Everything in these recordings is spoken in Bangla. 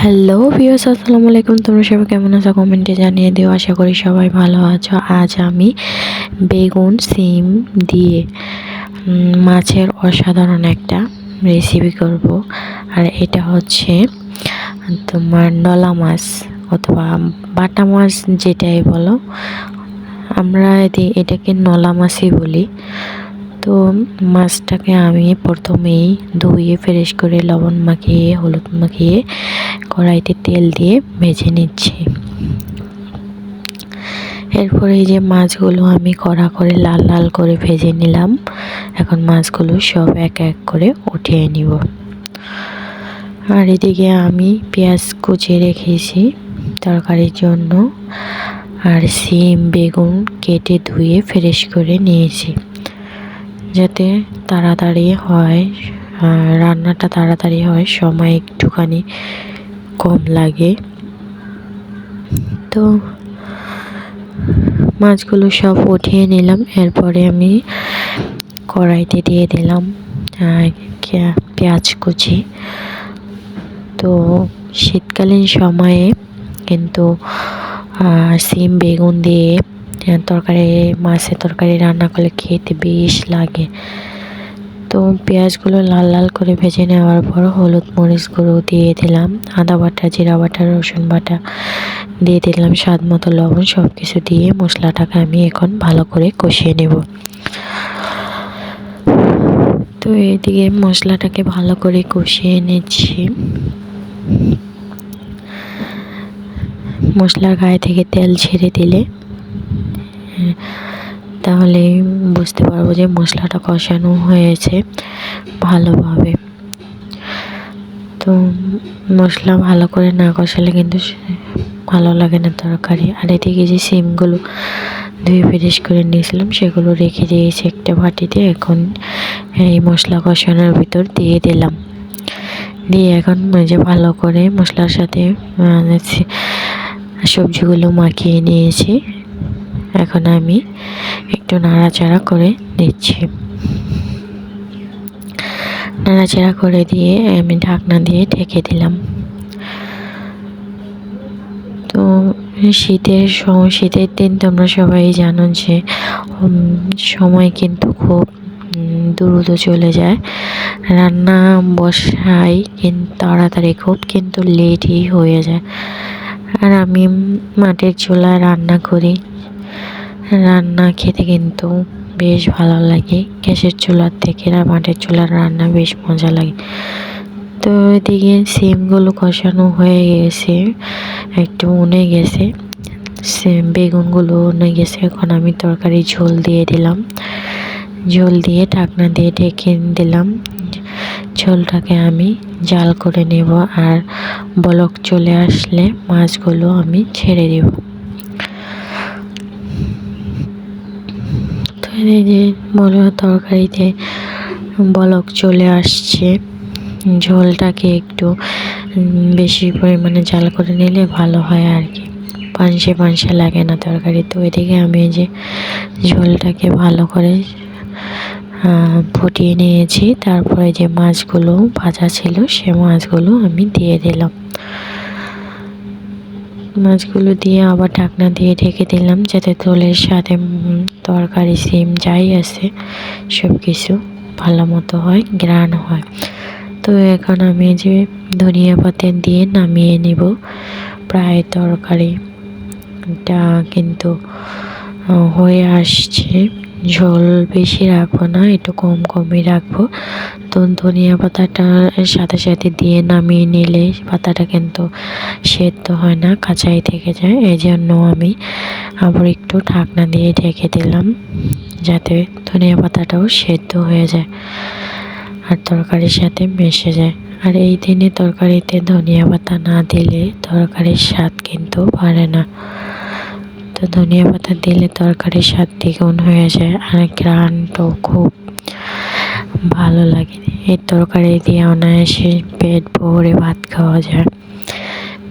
হ্যালো ভিউস আসসালামু আলাইকুম। তোমরা সবাই কেমন আছো? কমেন্টে জানিয়ে দিও। আশা করি সবাই ভালো আছো। আজ আমি বেগুন, সিম দিয়ে মাছের অসাধারণ একটা রেসিপি করব। আর এটা হচ্ছে তোমার নলা মাছ অথবা বাটা মাছ যেটাই বলো। আমরা এটাকে নলা মাছই বলি। তো মাছটাকে আমি প্রথমেই ধুয়ে ফ্রেশ করে লবণ মাখিয়ে, হলুদ মাখিয়ে কড়াইতে তেল দিয়ে ভেজে নিচ্ছি। এরপরে এই যে মাছগুলো আমি কড়া করে লাল লাল করে ভেজে নিলাম, এখন মাছগুলো সব এক এক করে উঠিয়ে নিব। আর এদিকে আমি পেঁয়াজ কুচিয়ে রেখেছি তরকারির জন্য, আর সিম, বেগুন কেটে ধুয়ে ফ্রেশ করে নিয়েছি। যাতে তাড়াতাড়ি হয় রান্নাটা তাড়াতাড়ি হয়, সময় একটুখানি কম লাগে। তো মাছগুলো সব উঠিয়ে নিলাম, এরপরে আমি কড়াইতে দিয়ে দিলাম পেঁয়াজ কুচি। তো শীতকালীন সময়ে কিন্তু সিম, বেগুন দিয়ে তরকারি মাছের তরকারি রান্না করলে খেতে বেশ লাগে। তো পেঁয়াজগুলো লাল লাল করে ভেজে নেওয়ার পর হলুদ মরিচ গুঁড়ো দিয়ে দিলাম আদা বাটা জিরা বাটা রসুন বাটা দিয়ে দিলাম স্বাদ মতো লবণ সব কিছু দিয়ে মশলাটাকে আমি এখন ভালো করে কষিয়ে নেব। তো এদিকে মশলাটাকে ভালো করে কষিয়ে নিচ্ছি। মশলার গায়ে থেকে তেল ছেড়ে দিলে হ্যাঁ, তাহলে বুঝতে পারব যে মশলাটা কষানো হয়েছে ভালোভাবে। তো মশলা ভালো করে না কষালে কিন্তু ভালো লাগে না তরকারি। আর এদিকে যে সিমগুলো ধুয়ে ফ্রেশ করে নিয়েছিলাম, সেগুলো রেখে দিয়েছি একটা বাটিতে। এখন এই মশলা কষানোর ভিতর দিয়ে দিলাম। দিয়ে এখন যে ভালো করে মশলার সাথে সবজিগুলো মাখিয়ে নিয়েছি। এখন আমি একটু নাড়াচাড়া করে দিচ্ছি। নাড়াচাড়া করে দিয়ে আমি ঢাকনা দিয়ে ঢেকে দিলাম। তো শীতের শীতের দিন তোমরা সবাই জানো যে সময় কিন্তু খুব দ্রুত চলে যায়। রান্না বসাই কিন্তু তাড়াতাড়ি খুব কিন্তু লেটই হয়ে যায়। আর আমি মাটির চুলায় রান্না করি। রান্না খেতে কিন্তু বেশ ভালো লাগে। গ্যাসের চুলার থেকে আর মাটির চুলার রান্না বেশ মজা লাগে। তো এদিকে সিমগুলো কষানো হয়ে গেছে, একটু উনে গেছে। সিম বেগুনগুলো উনে গেছে, এখন আমি তরকারি ঝোল দিয়ে দিলাম। ঝোল দিয়ে ঢাকনা দিয়ে ঢেকে দিলাম। ঝোলটাকে আমি জাল করে নেব আর বলক চলে আসলে মাছগুলো আমি ছেড়ে দেব। এই যে বলো তরকারিতে বলক চলে আসছে, ঝোলটাকে একটু বেশি পরিমাণে জাল করে নিলে ভালো হয় আর কি পানসে পানসে লাগে না তরকারি। তো এদিকে আমি যে ঝোলটাকে ভালো করে ফুটিয়ে নিয়েছি। তারপরে যে মাছগুলো ভাজা ছিল, সে মাছগুলো আমি দিয়ে দিলাম। মাছগুলো দিয়ে আবার ঢাকনা দিয়ে ঢেকে দিলাম যাতে তোলের সাথে তরকারি, সিম যাই আছে সব কিছু ভালো মতো হয় গ্রান হয়। তো এখন আমি যে ধনিয়া পাতা দিয়ে নামিয়ে নিব। প্রায় তরকারিটা কিন্তু হয়ে আসছে। ঝোল বেশি রাখব না, একটু কম কমই রাখব। তো ধনিয়া পাতাটার সাথে সাথে দিয়ে নামিয়ে নিলে পাতাটা কিন্তু সেদ্ধ হয় না, কাঁচাই থেকে যায়। এই জন্য আমি আবার একটু ঢাকনা দিয়ে ঢেকে দিলাম, যাতে ধনিয়া পাতাটাও সেদ্ধ হয়ে যায় আর তরকারির সাথে মিশে যায়। আর এই দিনে তরকারিতে ধনিয়া পাতা না দিলে তরকারির স্বাদ কিন্তু বাড়ে না। তো ধনিয়া পাতা দিলে তরকারির স্বাদ দ্বিগুণ হয়ে যায় আর গ্রানটাও খুব ভালো লাগে। এই তরকারি দিয়ে অনায়াসে পেট ভরে ভাত খাওয়া যায়।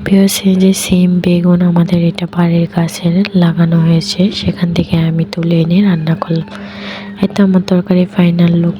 পেঁয়াজে যে সিম, বেগুন আমাদের এটা বাড়ির কাছে লাগানো হয়েছে। সেখান থেকে আমি তুলে এনে রান্না করলাম। এটা আমার তরকারি ফাইনাল লুক